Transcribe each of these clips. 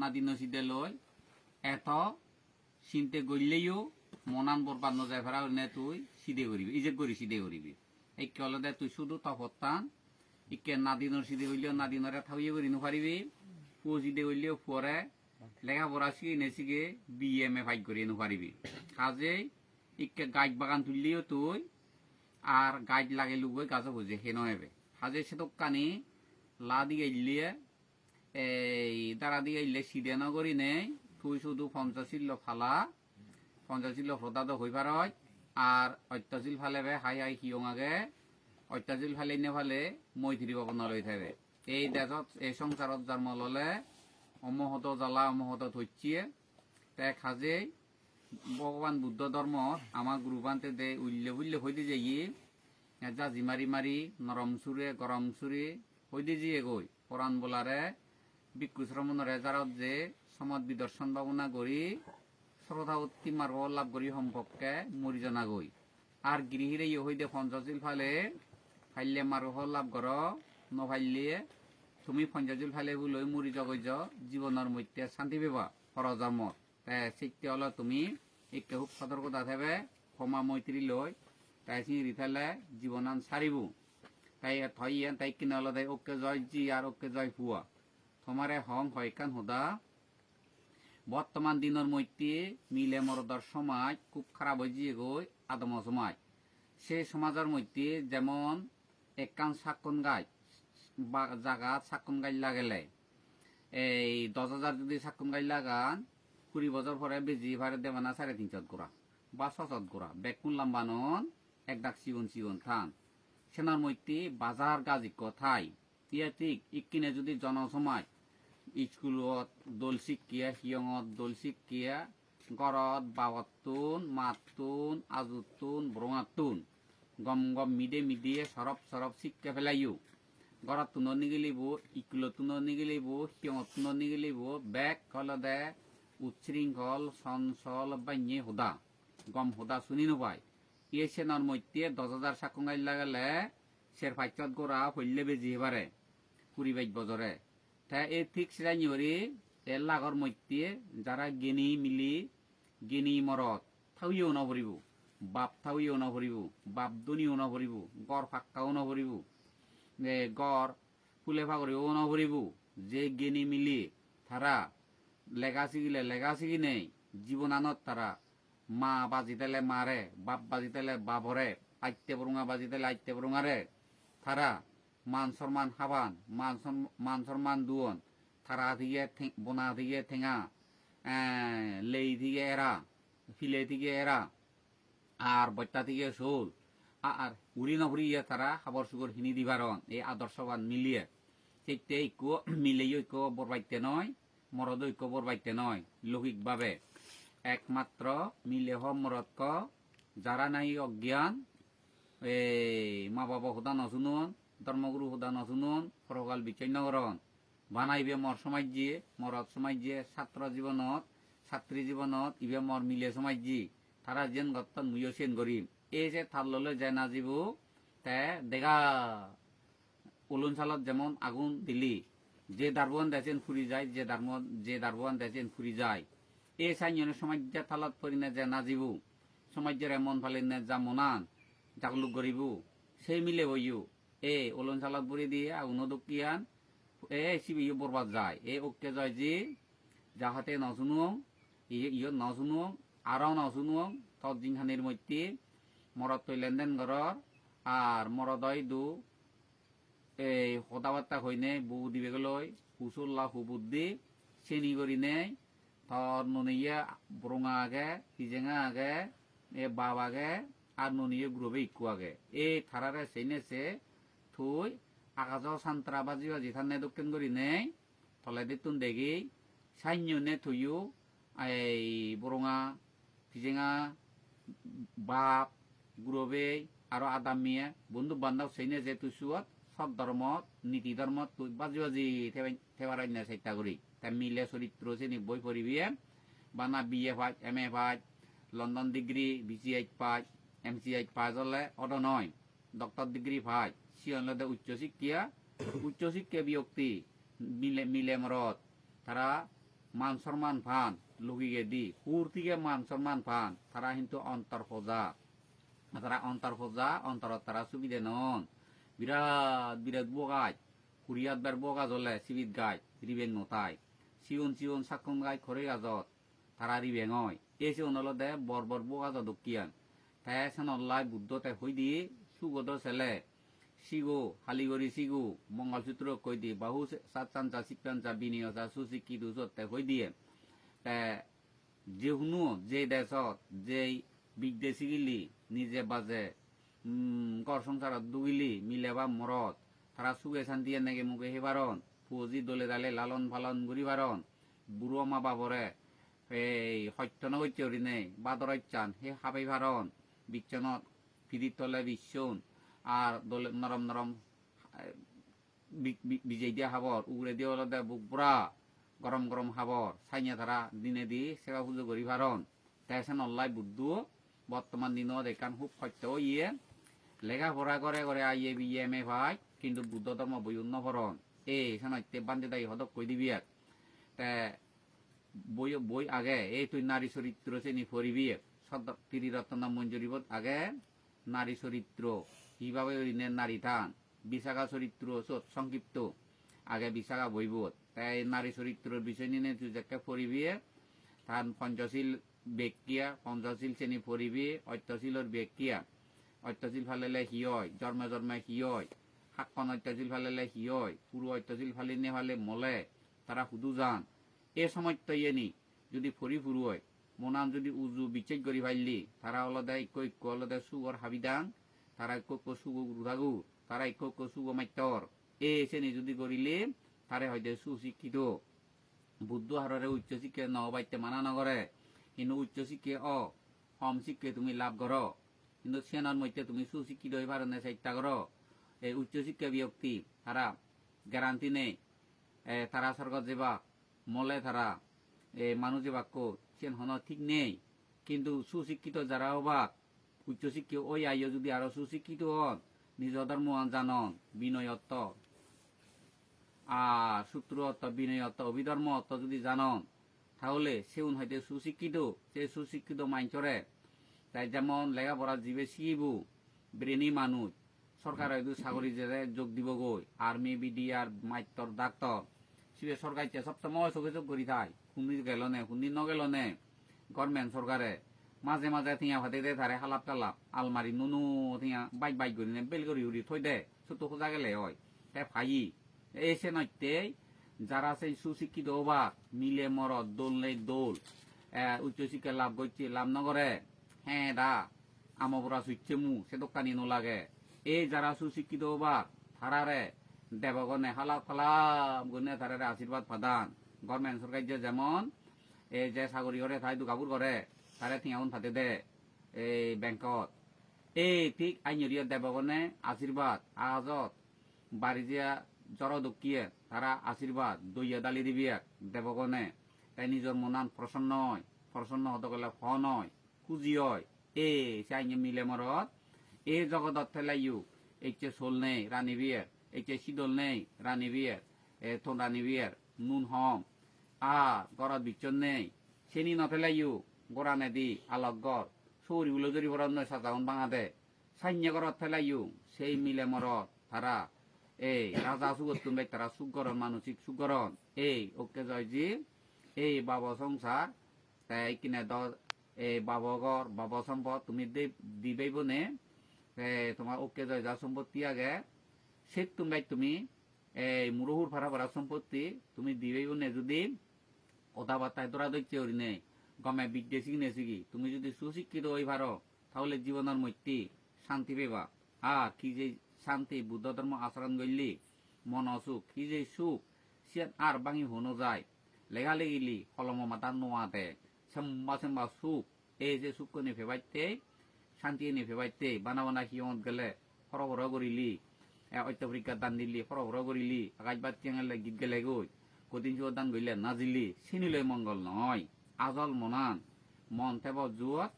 নাদিন সিদে লই, এত চিন্তে গড়লেও মনান বরবাদ নজায় ফেরা, নে তুই সিদে করিবি ইজে করি সিদে করিবি। এই কলে দে তুই শুধু তফতান ইকে নাদিনৰ সিদে হইলেও নাদিনরে থাউয়ে করি নুপারিবি ফু সিদে হইলেও ফুয়ারে লেখাপড়া শিখে নে শিখে বি এম এ ফাইট করি নুপারিবি কাজে ইকে গাছ বাগান তুললেও তুই আর গাছ লাগে লুগই গাছ বুঝে হে নহেবে হাজে সে তো কানি লা দিয়ে এই দাঁড়া দিয়ে ইলে সিদে নগরী নেই, তুই শুধু পঞ্চাশিল্য ফালা পঞ্চাশিল্য প্রদাদ হই পারয় আর ফালে বে, হাই হাই, হিয়ং আগে, অত্যাশীল ফালে নে ফালে মৈত্রী ভবন লৈ থাকে এই দেশত, এই সংসাৰত জন্ম ললে অমহত জ্বালা, অমহত থৈছিয়ে তে খাজে ভগবান বুদ্ধ ধর্ম আমার গুরুবান্তে দে উল্লে উল্লে হইতে যাই জাজি মারি মারি নরম সুরে গরম সুরে হইতে যিয়ে গই পরাণ বোলারে ভিক্ষু শ্রমণরে যারত যে সমাজ বিদর্শন ভাবনা করি শ্রদ্ধাবতী মার্গ লাভ করি সম্পর্কে মরি জনা গই। আর ইয়ে হইতে পঞ্চশীল ফালে ফাইলে মার্গ লাভ কর নফাইলে তুমি পঞ্চশীল ফালে বুলৈ মৰি জগজ জীৱনৰ মধ্যে শান্তি পাবা পৰজন্মত তাই চিত্তে হলে তুমি একে খুব সতর্কতা থাকবে ক্ষমা মৈত্রী লই তাই চিঙি ফেলে জীবনান সারিব তাই থই তাই কিনে হলে তাই ওকে জয় জি আর ওকে জয় ফুয়া তোমারে হং হয় কান হুদা। বর্তমান দিনের মধ্যে মিলে মরদার সমাজ খুব খারাপ হয়ে গিয়ে গই আদম সমাজ সেই সমাজের মধ্যে যেমন একান সাকন গাছ বা জাগা সাকন গাছ লাগালে। এই দশ হাজার যদি সাকন গাছ লাগান, কুড়ি বছর পরে বেজি ভারে দেবে না সাড়ে তিনশত গোড়া বা ছশত গোড়া। বেকুন লাম্বানন, এক ডাক সিগুন সিগুন থান সেনার মধ্যে বাজার গাজিক ইয়া ঠিক ইকিনে যদি জনসমাজ স্কুলত দোল শিকিয়া হিয়ঙত দোল শিকিয়া গৰত বাৱতুন মাতুন আজুতুন ব্ৰঙাতুন গম গম মিদে মিদিয়ে সরব সরব শিক্ষা ফেলাইও গৰত তুন নিগিলিব ইকুলত তুন নিগিলিব হিয়ঙত তুন নিগিলিব বেগ কলদে উচ্ছৃঙ্খল চঞ্চল বান্যে হুদা। গম হুদা শুনি নোপায়। ইয়ে সেনার মধ্যে দশ হাজার সাকুঙ্গাই লাগালে সের ফাইচত গোড়া হইলে বেজি এবারে কুড়ি বাইশ বছরে তা এই ঠিক শ্রেণি হরি এর লাগর মধ্যে যারা গেনি মিলি, গেনি মরত থাউইও নভরিব বাপ থাউইও নভরিব বাপ দনিও নভরিব গড় ফাক্কাও নভরিব এ গড় ফুলে ফাগরিও নভরিব যে গেনি মিলি তারা লেগা শিখিলে লেগা শিখি নেই জীবনানত তারা মা বাজিতেলে মারে বাপ বাজিতেলে বাপরে আইতে বরুঙা বাজিতেলে আইতে বরুঙারে তারা মান সম্মান হাবান, মান মান সম্মান দুয়ন থেকে ঠে- বোনা থেকে ঠেঙা লেই থেকে এরা ফিলে থেকে এরা আর বত্তা থেকে শোল আর উড়ি নভরি ইয়ে তারা হাবর সুগর হিনি দিবারন এই আদর্শবান মিলিয়ে। সেইতে ইকো মিলেই ঐক্য বরবাইতে নয় মরদ ঐক্য বরবাইতে নয় লৌকিকভাবে একমাত্র মিলে হ মরদক যারা নাই অজ্ঞান, এই মা বাবা হুদা নশুনুন ধর্মগুরু হুদা নশুনুন পরকাল বিচ্ছিন্ন করন। বানাইবে মর সমাজ্যে, মরদ সমাজ্যে, ছাত্র জীবনত, ছাত্রী জীবনত, ইবে মর মিলে সমাজ্যি। তারা যেন গত্ত মুইও সেন করিম এই যে থাল ললে যে নাজিব তে দেখা উলুন সালত যেমন আগুন দিলি। যে দারবান দেছেন ফুরি যায়, যে দারবান যে দারবান দেছেন ফুরি যায়। এই সাইনে সমাজ্যা থালত পরি না যে নাজিবু সমাজ্যের এমন ফালে না যা মনান জাগলুক গরিব। সেই মিলে বইও এ ওলন সালাদ বড়ি দিয়ে আগুন দকিয়ান এ সিবিও বরবাদ যায়। এ ওকে যায় যে যাহাতে নশুনুং ইয় নশুনুং আরও নশুনুং তত জিংহানির মধ্যে মরদ লেনদেন ঘরর আর মরদই দু এই কথাবার্তা হইনে বউ দিবে গেলই হুসুল্লা হুবুদ্দি চেনি করি নেই থর ননিয়ে বরঙা আগে হিজেঙা আগে, এ বাপ আগে, আর ননিয়ে গ্রুপে ইকু আগে। এই থারারে সেইনেছে থুই আকাশ সান্ত্রা বাজি বাজি থানে দক্ষিণ করি নেই তলে দিতুন দেখি সাইন্য নে থুইও এই বরঙা হিজেঙা বাপ গ্রুপে আরও আদাম মিয়া বন্ধু বান্ধব সেইনে যে তুসুয়াত সব ধর্মত নীতি ধর্মত তুই বাজি বাজি থেবার চেষ্টা করি তা মিলে চরিত্র শ্রেণি বই পড়িবি বানা বি এ পাঁচ এম এ পাঁচ London degree B C H পাঁচ এম সি এইচ পাঁচ হলে অত নয় ডক্টর ডিগ্রি পাঁচ উচ্চ বিয়ক্তি মিলে মরত তারা মান সম্মান ফান লগিয়ে দি হুর থেকে মান সম্মান ফান তারা কিন্তু অন্তর ফজা তারা অন্তর ফজা অন্তরত তারা সুবিধে নন বিরাট বিরাট বগাই কুরিয়াত বার বগা জ্বলে চিবিত গাই রিবেং নতাই চিউন চিউন চাকুন গাই খৰে গাজত তাৰা ৰিবেং হয় এই চিউন দে বৰ বৰ বগা তাই সেনল্লাই বুদ্ধতে হই দিয়ে সুগত সিগো হালিগুড়ি সিগু মঙ্গলসূত্র কই দিয়ে বাহু সাতচাঞ্চা শিক্ষাঞ্চা বিনিয়োগা সুশিক্ষিত সত্যে কই দিয়ে যে শুনো যে দেশ যে বিদেশি গিলি নিজে বাজে কর সংসার দুগিলি মিলে বা মরত তারা সুখে শান্তি এনেকে মুখে হেবারণ ফুজি দলে দালে লালন পালন ঘুরি বারণ বুড়ো মা বাবরে এই সত্য নগৈ্যরি নেই বাদর সেই হাবে ভারণ বিচ্ছন ফিরি তলে বিশ্বন আর দলে নরম নরম বিজয় দিয়া হাবর উগরে দিয়ে অলদে বুক পুরা গরম গরম হাবর সাইনে তারা দিনে দি সেবা পুজো করি ভারন তেসেন অল্লাই বুদ্ধু। বর্তমান দিনত একান খুব সত্য ইয়ে। লেখাপড়া করে করে আইয়ে বিয়ে এম এ ভাই, কিন্তু বুদ্ধ ধর্ম বই উন্ন ভরণ এই সেনতে বান্ধে দায়ী হদক কই দিবি তে বই বই আগে, এই তুই নারী চরিত্র শ্রেণি পড়িবি সদ তিরিরত্ন মঞ্জুরিবত আগে নারী চরিত্র কীভাবে ঋণের নারী থান বিশাখা চরিত্র সংক্ষিপ্ত। আগে বিশাখা বইবত তাই নারী চরিত্রের বিষয় নিয়ে যাকে পড়িবি তান পঞ্চশীল ব্যক্তিয়া পঞ্চশীল শ্রেণি পড়িবি অত্যশীলৰ ব্যক্তিয়া অত্যশীল ফালেলে সি হয়, জন্মে জন্মে সি হয়। সাতখন অত্যশীল ফালেলে সি হয়, পুরো অত্যশীল ফালিনে ফালে মলে, তারা সুদু যান এ সময়ত ইয়েনি যদি ফরি ফুরু হয় মনান যদি উজু বিচ্ছেদ করি ফাইলি তারা অলদে ইকো ইকো অলদে সুগর হাবিদাং। তারা ইকো ইকো সুগো রুধাগু তারা ইকো ইকো সুগো মাইতর এ শ্রেণি যদি করিলে তারে হয়তো সুশিক্ষিত। বুদ্ধ হাররে উচ্চ শিক্ষা নহবাইতে মানা নগরে কিন্তু উচ্চ শিক্ষা অ কম শিক্ষা তুমি লাভ কর কিন্তু সেনার মধ্যে তুমি সুশিক্ষিত হয়ে পারো না চেষ্টা করো এই উচ্চ শিক্ষা ব্যক্তি তারা গ্যারান্টি নেই তারা স্বর্গত যাবা, মলে তারা মানুষ যাবা কো সেন হন ঠিক নেই। কিন্তু সুশিক্ষিত যারা হবাক উচ্চ শিক্ষা ওই আইয় যদি আরও সুশিক্ষিত হন নিজ ধর্ম জানন বিনয়ত্ব আর সূত্রত্ব বিনয়ত্ব অভিধর্মত্ব যদি জানন, তাহলে সেউন হয়তো সুশিক্ষিত সে সুশিক্ষিত মাইনচরে তাই যেমন লেখাপড়া জীবে শিখিব ব্রেনি মানুষ সরকার হয়তো চাকরি যোগ দিব গই আর্মি বিডিআর মাইতর ডাক্তার সিবে সরকার সবসময় চোখে চোখ করি থাই, শুনি গেল নে শুনি নগেল নে গভর্নমেন্ট সরকারে মাঝে মাঝে থিয়া ভাতে দে তারে হালাপ টালাপ আলমারি নুনু থিয়া, বাইক বাইক করি নে বেল করি উড়ি থই দে ছোট খোঁজা গেলে হয়। তে ফাই এসে নইতে যারা সেই সুশিক্ষিত হবা মিলে মরদ দোল নেই দোল উচ্চশিক্ষা লাভ করছে লাভ নগরে হ্যাঁ দা আমবরা সুইচ্ছে মু সে দোকানি লাগে এই যারা সুশিক্ষিত হবা তারারে দেবগণে হালাপ খালাপ গুনে তারারে আশীর্বাদ প্রদান গভর্নমেন্ট সরকার যে যেমন, এই যে চাকরি করে তাই দুকাপুর করে তারে থিয়াউন ফাতে দে এই ব্যাংকত এই ঠিক আইনরিয় দেবগণে আশীর্বাদ আজত বাড়ি দিয়া জড় দুঃখিয়ে তারা আশীর্বাদ দইয়া দালি দিবি এক দেবগণে তাই নিজের মনান প্রসন্ন হয় প্রসন্ন হতে গেলে ফ নয় খুঁজি হয় এ চাইনে মিলে মরত এই জগতত থেলাইও এইচে সোল নেই রানী বিয়ের এইচে শীতল নেই রানী বিয়ের এ থন রানী বিয়ের নুন হম আ গরত বিচ্ছন নেই চেনি নথেলাইও গড়া নেদি আলক গড়। সৌরি উলো জরি বরণ নয় সাজাউন বাঙাদে সাইন্য গরত থেলাইও সেই মিলে মরত তারা। এই রাজা সুগত তুমবাই তারা সুগরণ মানসিক সুগরণ এই ওকে জয়জি এই বাব সংসার। তাই কিনে দ এই বাবগর বাব সম্পদ তুমি দে- দিবেইব নে এ, তোমার ওকে জয় যা সম্পত্তি আগে। সে তুমি তুমি এই মুরহুর ভাড়া ভাড়া সম্পত্তি তুমি দিবেইব নে যদি। কথা বার্তায় তোরা দেখছে ওরি নেই গমে বিদ্বেষী নেছিগি তুমি যদি সুশিক্ষিত হই পারো তাহলে জীবনের মধ্যে শান্তি পেবা। আর কি যে শান্তি, বুদ্ধ ধর্ম আচরণ করলি মন সুখ কি যে সুখ সে আর বাঙি হনো যায় লেগা লেগিলি, কলম মাতা নোয়াতে সেম্বা সেম্বা সুখ, এই যে সুখ নি ফেবাইতে শান্তি নি ফেবাইতে বানা বানা সিয়ত গেলে সৰ সৰ কৰিলি। অত্য পৰীক্ষা দান দিলি সৰ সৰ কৰিলি। আকাশ বাদ গীত গেলে গৈ। কদিন দান গইলে নাজিলি। চিনিলৈ মংগল নহয়। আজল মনান, মন থেব জুৱত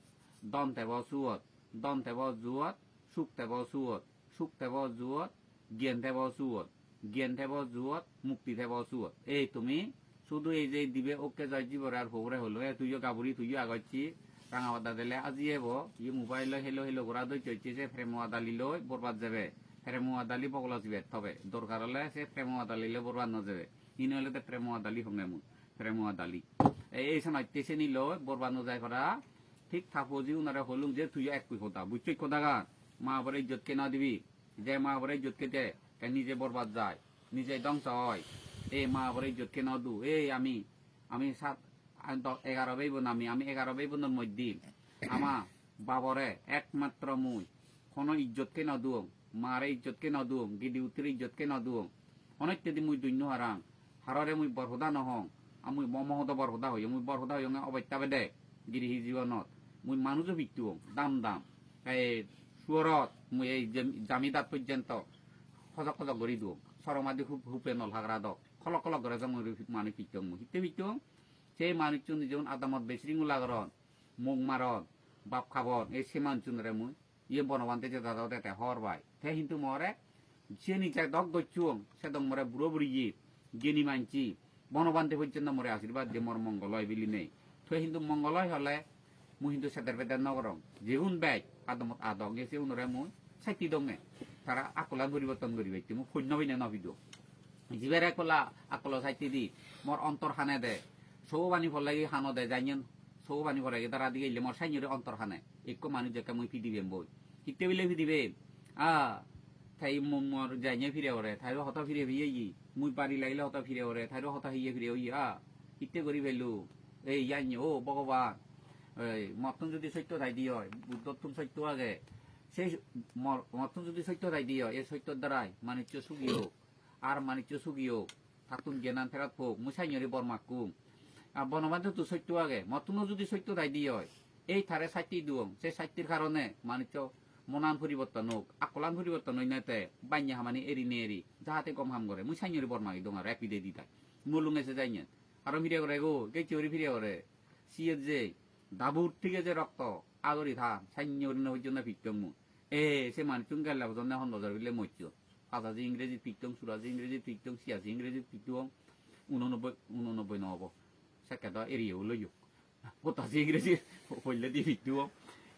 দন থেব চুৱত দন থেব জুৱত সুখ থেব চুৱত সুখ থেব জুৱত জ্ঞান থেব চুৱত জ্ঞান থেব জুৱত মুক্তি থেব চুৱত এই তুমি শুধু এই যে দিবে, ওকে যাই জীবরে আর ভোগরে হলো, এ তুইও গাবুরি তুইও আগচ্ছি, রাঙা বাদা দিলে আজি হব ই মোবাইল হেলো হেলো করা দই চইছে যে ফ্রেম আদালি লই বরবাদ যাবে ফ্রেম আদালি বগলা যাবে তবে দরকার হলে সে প্রেম আদালিলে বরবাদ না যাবে ইন হলে তো প্রেম আদালি সঙ্গে মু প্রেম আদালি এই সময় তেসে নিল, বরবাদ না যায় করা ঠিক থাকো যে উনারা হলুম যে তুই এক কথা। বুঝছই কথা গান মা বরে ইজ্জত কে না দিবি? যে মা বরে ইজ্জত কে দে, কে নিজে বরবাদ যায়, নিজে ধ্বংস হয়। এই মা বরে ইজ্জত কে না দু? এই আমি আমি সাত এগারো ভাই বোন, আমি আমি এগারো ভাই বোনের মধ্যে। আমা বাবরে একমাত্র মুই। কোনো ইজ্জত কে না দুম মারে ইজ্জত কে না দুম গিদি উত্তর ইজ্জত কে না দুম অনেক তেদি মুই দৈন্য হারাং হাররে মুই বরহদা নহং। আমি মমহদ বরহদা হই মুই বরহদা হই অবত্যা বেদে গিরি জীৱনত। মুই মানুষও ভিত্তু দাম দাম। এই সুৰত মুই এই জাম- জামিদাত পৰ্যন্ত সজক সজক কৰি দিওঁ চৰমাদি খুব হুপে নলহাগৰা দক। খলক খলক কৰে যে মই মানুহ পিতং মই। সিতে পিতং সেই মানুষজন যেমন আদামত বেসরি মুলাগরন মুখ মারন বাপ খাবন, এই সে মানুষজনরে মুই। ইয়ে বনবান্তে যে দাদা দেতে হর ভাই তে কিন্তু মরে সে নিচে দক গচ্ছুং সে দক মরে বুড়ো বুড়ি গিয়ে গেনি মানছি বনবান্তে পর্যন্ত মরে আশীর্বাদ যে মোর মঙ্গল হয় বিলি নেই। তো কিন্তু মঙ্গল হলে মুই কিন্তু সেদের বেদের নগরং। যেগুন ব্যাগ আদমত আদক গেছে উনরে মুই সাইতি দঙে। তারা আকলা পরিবর্তন করি বাইতে মুখ শূন্য বিনে নভিদ। যিবেৰে কলা আকল চাইতি দি মোৰ অন্তৰ খানে দে। চৌ বানি ফল লাগি খানো দে যাইন চৌ বানি ফল লাগি তারা দিকে ইলে মোৰ চাইনিৰে অন্তৰ খানে একো মানুহ জেকা মই ফিদিবেম বই সিতে বিলে ফিদিবে আ তাই মোৰ যাইনে ফিরে ওরে তাইরও হতা ফিরে ভিয়ে ই মুই পারি লাগিলে হতা ফিরে ওরে তাইরও হতা হিয়ে ফিরে ওই আ ইতে করি ফেলু এই ইয়াইন ও ভগবান এই মতন যদি সত্য ঠাই দিয়ে বুদ্ধত্তম সত্য আগে সেই মতন যদি সত্য দিয়ে এই সত্যর দ্বারাই মানিজ্য সুখী হোক আর মানিজ্য সুখী হোক থাকুন জ্ঞান ফেরাত হোক মুসাইনরি বর্মাকুম আর বনবান্ধব তো সত্য আগে মতনও যদি সত্য ঠাই দিয়ে এই থারে সাইটি দিও সেই সাইটির কারণে মানিজ্য মনান পরিবর্তন হোক, আকলান পরিবর্তন হই নাতে বান্যা হামানি এরি নে এরি যাহাতে কম হাম করে। মুসাইনরি বর্মাকি দং আর এপিদে দিতাই মুলুং এসে যাইনে। আরও ফিরে করে, গো, কে চিওরি ফিরে করে? সিয়ের যে, দাবুর থেকে যে রক্ত, আগরি থা সাইন্য পর্যন্ত ফিরতং মু। এ, সে মানুষ গেল জন্য এখন নজর বিলে মরছ। আজাজি ইংরেজি ফিরতং সুরাজি ইংরেজি ফিরতং সিয়াজি ইংরেজি ফিরতং উননব্বই উননব্বই নহব সেকেন্ড এরিয়েও লইও। পতাশি ইংরেজি হইলে দি ফিরতং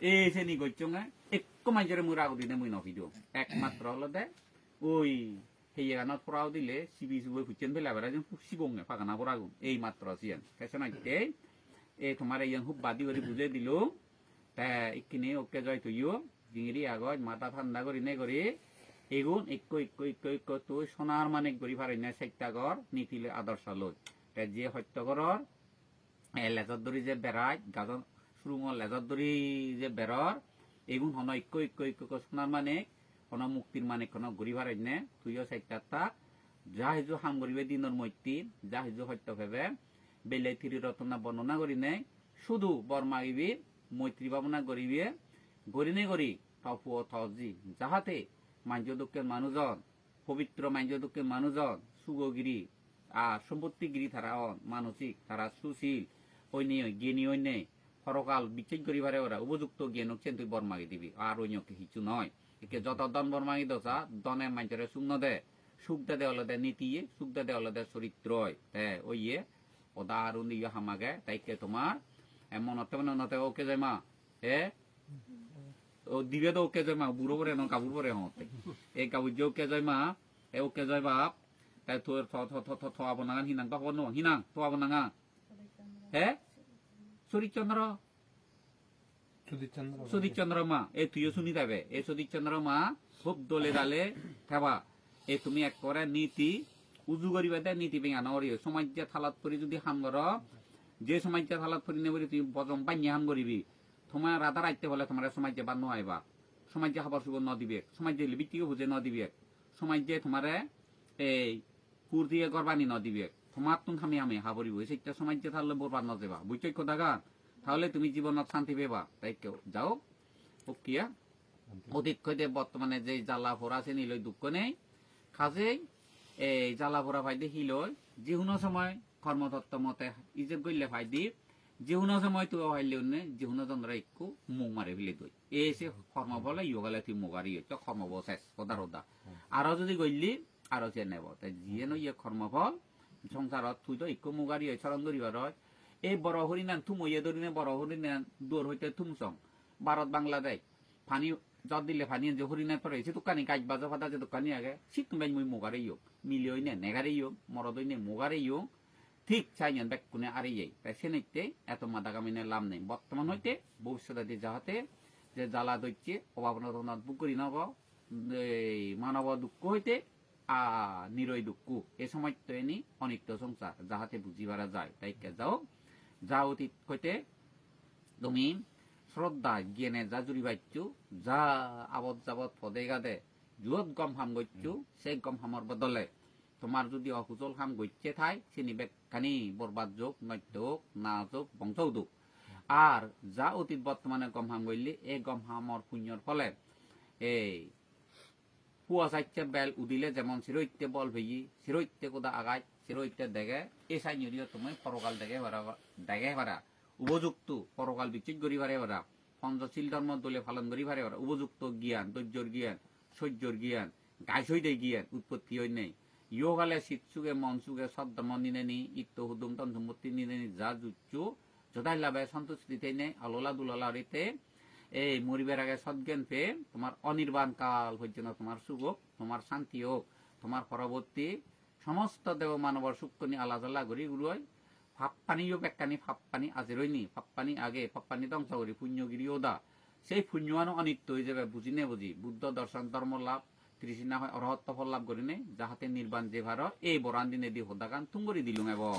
এ সে নি গচ্ছং একো মানুষের মুর আগু দিনে মুই নফিদ একমাত্র হলো দে ওই সেই গানত পড়াও দিলে সিবি সুবই ফুচেন ফেলে আবার যেন সিবং ফাগানা পড়াগুন এই মাত্র সিয়ান কেসে নাইতে এ তোমার এই খুব বাদি করে বুঝে দিল। তা ইকিনি ওকে জয় তুইও ডিঙিরি আগত মাথা ঠান্ডা করি নে করি এগুন একো একো একো একো তুই সোনার মানে করি পারি না সত্যাগর নীতিলে আদর্শ লৈ। তে যে সত্যগৰৰ এ লেজত ধৰি যে বেড়াই গাজন সুৰুঙৰ লেজত ধৰি যে বেৰৰ এইগুণ হন একো একো একো সোনার মানে হন মুক্তির মানে কোন ঘুরি পারি নে তুইও সত্যাতা যা সিজু সাম করিবে দিনৰ মৈত্ৰী, যা সিজু সত্য ভেবে বেলে থিরি রচনা বর্ণনা করি নে, শুধু বর মাগিবি মৈত্রী ভাবনা করিবি গরিনে করি তপু থজি যাহাতে মাঞ্জ দুঃখের মানুষজন পবিত্র মাঞ্জ দুঃখের মানুষজন সুগগিরি আর সম্পত্তিগিরি তারা মানসিক তারা সুশীল অন্য জ্ঞানী অন্য সরকাল বিচ্ছেদ করিবারে ওরা উপযুক্ত জ্ঞান চেন তুই বর মাগি দিবি। আর অন্যকে কিছু নয়। একে যত দন বর মাগি দোসা দনে মাঞ্চরে শূন্য দে। সুখ দে হলে দে নীতি সুখ দে হলে দে চরিত্রয়। তে ওইয়ে ওদারুন ইয়ে হামাগে, তাইকে তোমার মনতে মানে নতে ওকে যায় মা, এ? ও দিবে তো ওকে যায় মা, বুড়ো পরে ন কাপড় পরে হতে এই কাপড় যে ওকে যায় মা, এ ওকে যায় বাপ, তাই তোর থ থ থ থ আবনাগান হিনাং তো হন হিনাং তো আবনাঙা হে? চরিত্রচন্দ্র সুদীপচন্দ্র সুদীপচন্দ্র মা। এ তুইও শুনি যাবে। এই সুদীপচন্দ্র মা খুব দলে দালে থাবা। এ তুমি এক করে নীতি উজু করিবা দে নীতি বেঙা নরি সমাজ থালাত পরি যদি হাম কর যে সমাজ থালাত পরি নেবরি তুই বজম পাইনি হাম করিবি। তোমার রাধা রাইতে বলে তোমার সমাজ বান নহাইবা সমাজ খাবার সুগর ন দিবে বুঝে ন দিবে সমাজ তোমারে এই কুর দিয়ে গরবানি ন দিবে তোমার তুমি আমি আমি হাবরিব সেইটা সমাজ থাকলে বরবাদ ন যাবা বুঝছই কথা গান তাহলে তুমি জীবনত শান্তি পেবা তাই কেউ যাও কিয়া অতীত কইতে বর্তমানে যে জ্বালা ফোরা আছে নিলই দুঃখ নেই। খাজেই এই জ্বালা ফোরা ফাইদে হিলই যিহুনো সময় কর্মতত্ত্ব মতে ইজে গইলে ফাইদি যিহুনো সময় তো হাইলে উন্নে যিহুনো চন্দ্র একটু মুখ মারে ফেলে দই এই সে কর্ম বলে, ইয়োগালে তুই মুগারি তো কর্মব শেষ, সদা সদা। আরও যদি গইলি আরও সে নেব। তাই যিয়ে ন ইয়ে কর্মফল সংসাৰত তুই তো একো মুগাৰী হয়, চৰণ ধৰিবাৰ হয়। এই বড় হরিণান তুমইয়ে ধরিনে বড় হরিণান দূর হইতে তুমসং ভারত বাংলাদেশ, ফানি যত দিলে ফানি যে হরিণার পরে সে দোকানি কাজ বাজা ফাদা যে দোকানি আগে সে তুমি মুই মুগারে ইয়োগ মিলিয়ই নে নেগারে ইয়োগ মরদই নে মুগারে ইয়োগ ঠিক চাইছেন বেকুনে আরে যাই তাই সে নাইতে এত মাদা কামিনে লাভ নেই। বর্তমান হইতে ভবিষ্যতে যাহাতে যে জ্বালা দৈত্যে অভাবনত বুকুরি নব মানব দুঃখ হইতে আ নিরয় দুঃখ। এ সময় তো এনি অনিত্য সংসার যাহাতে বুঝি পারা যায় তাই যাও? যা অতীত কইতে তুমি শ্রদ্ধা জ্ঞানে যা জুড়ি পাইছু যা আবদ যাবত পদে গাদে যত গম হাম গৈছু সেই গম হামৰ বদলে। তোমাৰ যদি অকুজল হাম গৈছে ঠাই চিনি বেকানি বরবাদ যোগ নৈত্য হোক না যোগ বংশ দুখ আর যা অতীত বর্তমানে গম হাম গইলি এই গম হামৰ পুণ্যৰ ফলে এই পুয়া চাইতে বেল উদিলে যেমন চিরৈত্যে বল ভেজি চিরৈত্যে কোদা আগাই চিরৈত্যে দেখে এই সাইনিও তুমি পরকাল দেখে ভাড়া দেখে ভাড়া উপযুক্ত পরকাল বিচ্ছিত করি পারে ভাড়া পঞ্চশীল ধর্ম দলে পালন করি পারে ভাড়া উপযুক্ত জ্ঞান ধৈর্যর জ্ঞান সহ্যর জ্ঞান গাছ হইতে জ্ঞান, উৎপত্তি হয় নাই। ইয়োগালে শীত চুগে, মন চুগে সদ্দম নিনে নি ইত্য হুদুম তন সম্পত্তি নিনে নি, যা জুচ্ছু যথাই লাভে সন্তুষ্টিতে নেই আলোলা দুলালা রিতে এই মরিবার আগে সজ্ঞান পেয়ে তোমার অনির্বাণ কাল পর্যন্ত তোমার সুখ হোক, তোমার শান্তি হোক, তোমার পরবর্তী সমস্ত দেব মানবর সুখনি আল্লাহ তাল্লাহ ঘুরি ঘুরুয় ফাপ পানিও বেকানি ফাপ পানি আজি রইনি ফাপ পানি আগে, ফাপ্পানি ধ্বংস করি, পুণ্যগিরি ওদা। সেই পুণ্যমানো অনিত্য হয়ে যাবে, বুঝি নে বুঝি। বুদ্ধ দর্শন ধর্ম লাভ তৃষ্ণা হয় অরহত্ব ফল লাভ করি নে। যাহাতে নির্বাণ যে ভার এই বরান দিনে দি হোদাগান তুঙ্গরি দিলুম এবার